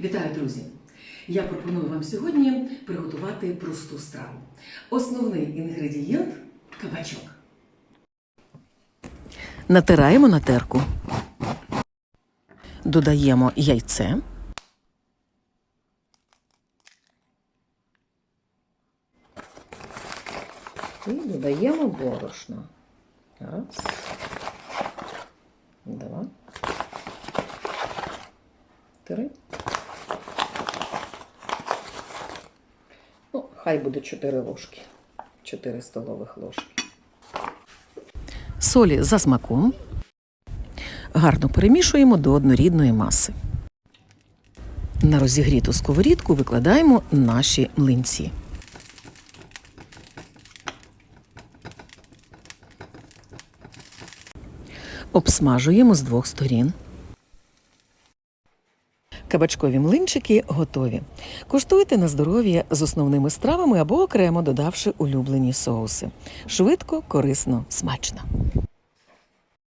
Вітаю, друзі! Я пропоную вам сьогодні приготувати просту страву. Основний інгредієнт кабачок. Натираємо на терку. Додаємо яйце. І додаємо борошно. Раз. Два. Три. Хай буде 4 ложки. 4 столових ложки. Солі за смаком. Гарно перемішуємо до однорідної маси. На розігріту сковорідку викладаємо наші млинці. Обсмажуємо з двох сторін. Кабачкові млинчики готові. Куштуйте на здоров'я з основними стравами або окремо додавши улюблені соуси. Швидко, корисно, смачно.